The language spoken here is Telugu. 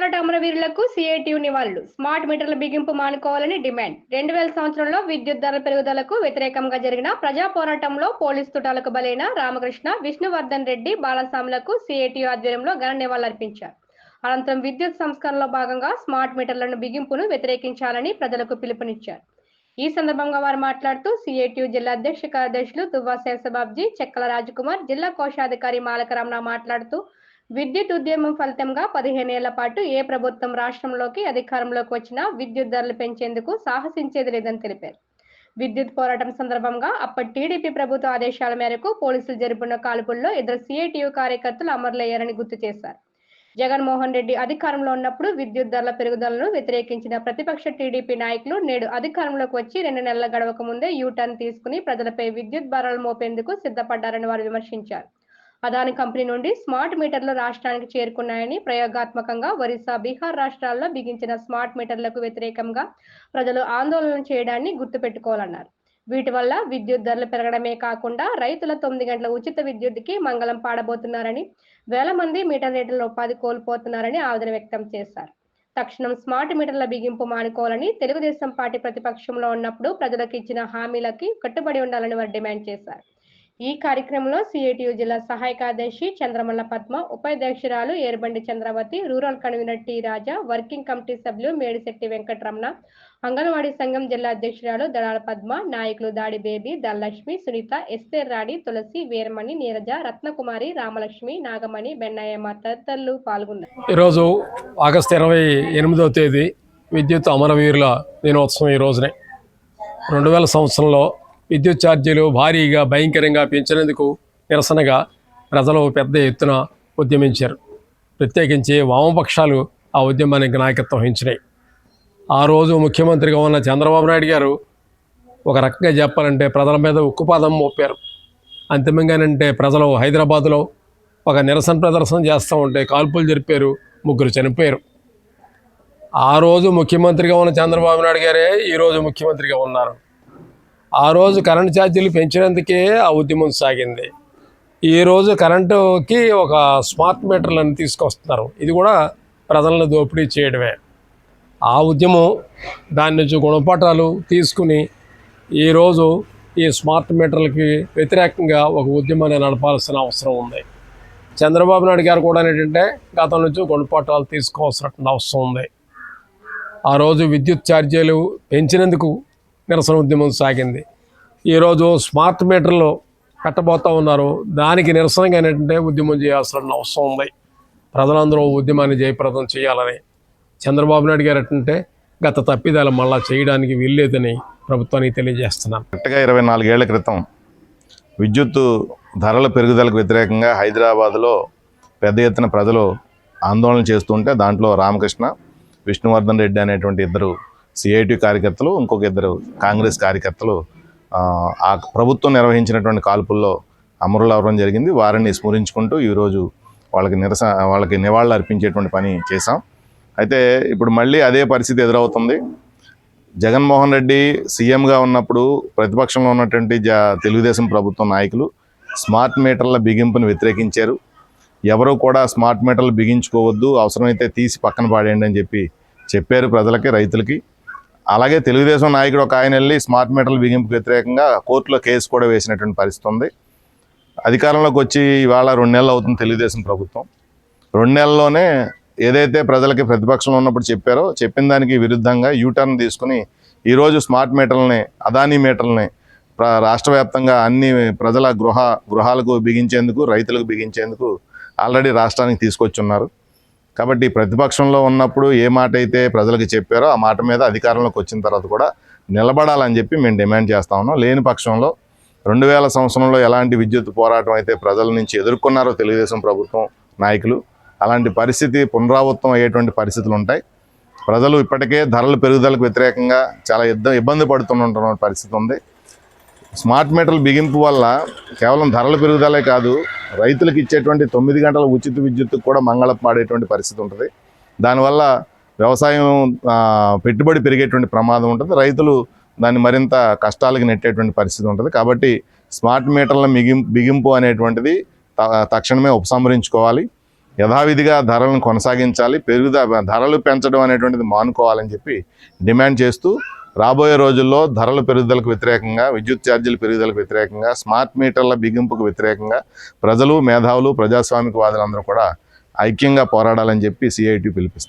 పోరాట అమరవీరులకు సిఐటియు నివాళులు. స్మార్ట్ మీటర్ల బిగింపు మానుకోవాలని డిమాండ్. రెండు వేల సంవత్సరంలో విద్యుత్ ధరల పెరుగుదలకు వ్యతిరేకంగా జరిగిన ప్రజా పోరాటంలో పోలీసు తుటాలకు బలైన రామకృష్ణ విష్ణువర్ధన్ రెడ్డి బాలస్వాములకు సిఐటియు ఆధ్వర్యంలో ఘన నివాళులర్పించారు అనంతరం విద్యుత్ సంస్కరణలో భాగంగా స్మార్ట్ మీటర్లను బిగింపును వ్యతిరేకించాలని ప్రజలకు పిలుపునిచ్చారు. ఈ సందర్భంగా వారు మాట్లాడుతూ సిఐటియు జిల్లా అధ్యక్ష కార్యదర్శులు దువ్వా శేషబాబ్జీ చెక్కల రాజకుమార్ జిల్లా కోశాధికారి మాలకరమణ మాట్లాడుతూ విద్యుత్ ఉద్యమం ఫలితంగా పదిహేనేళ్ళ పాటు ఏ ప్రభుత్వం రాష్ట్రంలోకి అధికారంలోకి వచ్చినా విద్యుత్ ధరలు పెంచేందుకు సాహసించేది లేదని తెలిపారు. విద్యుత్ పోరాటం సందర్భంగా అప్పటి టీడీపీ ప్రభుత్వ ఆదేశాల మేరకు పోలీసులు జరిపిన కాల్పుల్లో ఇద్దరు సిఐటియు కార్యకర్తలు అమరులయ్యారని గుర్తు చేశారు. జగన్మోహన్ రెడ్డి అధికారంలో ఉన్నప్పుడు విద్యుత్ ధరల పెరుగుదలను వ్యతిరేకించిన ప్రతిపక్ష టీడీపీ నాయకులు నేడు అధికారంలోకి వచ్చి రెండు నెలల గడవక ముందే యూటర్న్ తీసుకుని ప్రజలపై విద్యుత్ భారాలు మోపేందుకు సిద్ధపడ్డారని వారు విమర్శించారు. అదాని కంపెనీ నుండి స్మార్ట్ మీటర్లు రాష్ట్రానికి చేరుకున్నాయని ప్రయోగాత్మకంగా ఒరిస్సా బీహార్ రాష్ట్రాల్లో బిగించిన స్మార్ట్ మీటర్లకు వ్యతిరేకంగా ప్రజలు ఆందోళన చేయడాన్ని గుర్తుపెట్టుకోవాలన్నారు. వీటి వల్ల విద్యుత్ ధరలు పెరగడమే కాకుండా రైతుల తొమ్మిది గంటల ఉచిత విద్యుత్కి మంగళం పాడబోతున్నారని వేల మంది మీటర్ రేట్ల ఉపాధి కోల్పోతున్నారని ఆవేదన వ్యక్తం చేశారు. తక్షణం స్మార్ట్ మీటర్ల బిగింపు మానుకోవాలని తెలుగుదేశం పార్టీ ప్రతిపక్షంలో ఉన్నప్పుడు ప్రజలకు ఇచ్చిన హామీలకి కట్టుబడి ఉండాలని వారు డిమాండ్ చేశారు. ఈ కార్యక్రమంలో సిఐటియు జిల్లా సహాయ కార్యదర్శి Chandramalla Padma ఉపాధ్యక్షురాలు Erbandi Chandravathi rural convener T Raja working committee సభ్యులు మేడిశెట్టి వెంకటరమణ అంగన్వాడీ సంఘం జిల్లా అధ్యక్షురాలు దళాల పద్మ నాయకులు దాడి బేబీ ధనలక్ష్మి సునీత ఎస్తేర్ రాణి తులసి వీరమణి నీరజ రత్నకుమారి రామలక్ష్మి నాగమణి బెన్నయ్యమ్మ తదితరులు పాల్గొన్నారు. ఈరోజు ఆగస్టు ఇరవై ఎనిమిదవ తేదీ విద్యుత్ అమరవీరుల దినోత్సవం ఈ రోజునే. రెండు వేల సంవత్సరంలో విద్యుత్ ఛార్జీలు భారీగా భయంకరంగా పెంచినందుకు నిరసనగా ప్రజలు పెద్ద ఎత్తున ఉద్యమించారు. ప్రత్యేకించి వామపక్షాలు ఆ ఉద్యమానికి నాయకత్వం వహించినాయి. ఆ రోజు ముఖ్యమంత్రిగా ఉన్న చంద్రబాబు నాయుడు గారు ఒక రకంగా చెప్పాలంటే ప్రజల మీద ఉక్కుపాదం మోపారు. అంతిమంగానంటే ప్రజలు హైదరాబాదులో ఒక నిరసన ప్రదర్శన చేస్తూ ఉంటే కాల్పులు జరిపారు ముగ్గురు చనిపోయారు. ఆ రోజు ముఖ్యమంత్రిగా ఉన్న చంద్రబాబు నాయుడు గారే ఈరోజు ముఖ్యమంత్రిగా ఉన్నారు. ఆ రోజు కరెంటు ఛార్జీలు పెంచినందుకే ఆ ఉద్యమం సాగింది. ఈ రోజు కరెంటుకి ఒక స్మార్ట్ మీటర్లను తీసుకొస్తున్నారు. ఇది కూడా ప్రజలను దోపిడీ చేయడమే. ఆ ఉద్యమం దాని నుంచి గుణపాఠాలు తీసుకుని ఈరోజు ఈ స్మార్ట్ మీటర్లకి వ్యతిరేకంగా ఒక ఉద్యమాన్ని నడపాల్సిన అవసరం ఉంది. చంద్రబాబు నాయుడు గారు కూడా ఏంటంటే గతం నుంచి గుణపాఠాలు తీసుకోవాల్సిన అవసరం ఉంది. ఆ రోజు విద్యుత్ ఛార్జీలు పెంచినందుకు నిరసన ఉద్యమం సాగింది. ఈరోజు స్మార్ట్ మీటర్లు పెట్టబోతూ ఉన్నారు. దానికి నిరసనగా ఏంటంటే ఉద్యమం చేయాల్సిన అవసరం ఉంది. ప్రజలందరూ ఉద్యమాన్ని జయప్రదం చేయాలని చంద్రబాబు నాయుడు గారు ఏంటంటే గత తప్పిదాలు మళ్ళా చేయడానికి వీల్లేదని ప్రభుత్వానికి తెలియజేస్తున్నాను. కరెక్ట్గా ఇరవై నాలుగేళ్ళ క్రితం విద్యుత్తు ధరల పెరుగుదలకు వ్యతిరేకంగా హైదరాబాద్లో పెద్ద ఎత్తున ప్రజలు ఆందోళన చేస్తుంటే దాంట్లో రామకృష్ణ విష్ణువర్ధన్ రెడ్డి అనేటువంటి ఇద్దరు సిఐటి కార్యకర్తలు ఇంకొక ఇద్దరు కాంగ్రెస్ కార్యకర్తలు ఆ, ప్రభుత్వం నిర్వహించినటువంటి కాల్పుల్లో అమరులు అవ్వడం జరిగింది. వారిని స్మరించుకుంటూ ఈరోజు వాళ్ళకి నిరసన వాళ్ళకి నివాళులు అర్పించేటువంటి పని చేశాం. అయితే ఇప్పుడు మళ్ళీ అదే పరిస్థితి ఎదురవుతుంది. జగన్మోహన్ రెడ్డి సీఎంగా ఉన్నప్పుడు ప్రతిపక్షంలో ఉన్నటువంటి జ తెలుగుదేశం ప్రభుత్వం నాయకులు స్మార్ట్ మీటర్ల బిగింపును వ్యతిరేకించారు. ఎవరు కూడా స్మార్ట్ మీటర్లు బిగించుకోవద్దు అవసరమైతే తీసి పక్కన పాడేయండి అని చెప్పి చెప్పారు ప్రజలకి రైతులకి. అలాగే తెలుగుదేశం నాయకుడు ఒక ఆయన వెళ్ళి స్మార్ట్ మీటర్ల బిగింపుకు వ్యతిరేకంగా కోర్టులో కేసు కూడా వేసినటువంటి పరిస్థితి ఉంది. అధికారంలోకి వచ్చి ఇవాళ రెండు నెలలు అవుతుంది తెలుగుదేశం ప్రభుత్వం. రెండు నెలల్లోనే ఏదైతే ప్రజలకి ప్రతిపక్షంలో ఉన్నప్పుడు చెప్పారో చెప్పిన దానికి విరుద్ధంగా యూటర్న్ తీసుకుని ఈరోజు స్మార్ట్ మీటర్లని అదానీ మీటర్లని రాష్ట్ర వ్యాప్తంగా అన్ని ప్రజల గృహ గృహాలకు బిగించేందుకు రైతులకు బిగించేందుకు ఆల్రెడీ రాష్ట్రానికి తీసుకొచ్చున్నారు. కాబట్టి ప్రతిపక్షంలో ఉన్నప్పుడు ఏ మాట అయితే ప్రజలకు చెప్పారో ఆ మాట మీద అధికారంలోకి వచ్చిన తర్వాత కూడా నిలబడాలని చెప్పి మేము డిమాండ్ చేస్తా ఉన్నాం. లేని పక్షంలో రెండు వేల సంవత్సరంలో ఎలాంటి విద్యుత్ పోరాటం అయితే ప్రజల నుంచి ఎదుర్కొన్నారో తెలుగుదేశం ప్రభుత్వం నాయకులు అలాంటి పరిస్థితి పునరావృతం అయ్యేటువంటి పరిస్థితులు ఉంటాయి. ప్రజలు ఇప్పటికే ధరల పెరుగుదలకు వ్యతిరేకంగా చాలా ఇబ్బంది పడుతున్న పరిస్థితి ఉంది. స్మార్ట్ మీటర్ల బిగింపు వల్ల కేవలం ధరల పెరుగుదలే కాదు రైతులకు ఇచ్చేటువంటి తొమ్మిది గంటల ఉచిత విద్యుత్తుకు కూడా మంగళపాడేటువంటి పరిస్థితి ఉంటుంది. దానివల్ల వ్యవసాయం పెట్టుబడి పెరిగేటువంటి ప్రమాదం ఉంటుంది. రైతులు దాన్ని మరింత కష్టాలకు నెట్టేటువంటి పరిస్థితి ఉంటుంది. కాబట్టి స్మార్ట్ మీటర్ల మిగిం బిగింపు అనేటువంటిది త- తక్షణమే ఉపసంహరించుకోవాలి. యథావిధిగా ధరలను కొనసాగించాలి. పెరుగుద ధరలు పెంచడం అనేటువంటిది మానుకోవాలని చెప్పి డిమాండ్ చేస్తూ రాబోయే రోజుల్లో ధరల పెరుగుదలకు వ్యతిరేకంగా విద్యుత్ ఛార్జీల పెరుగుదలకు వ్యతిరేకంగా స్మార్ట్ మీటర్ల బిగింపుకు వ్యతిరేకంగా ప్రజలు మేధావులు ప్రజాస్వామికవాదులందరూ కూడా ఐక్యంగా పోరాడాలని చెప్పి సిఐటి పిలిపిస్తారు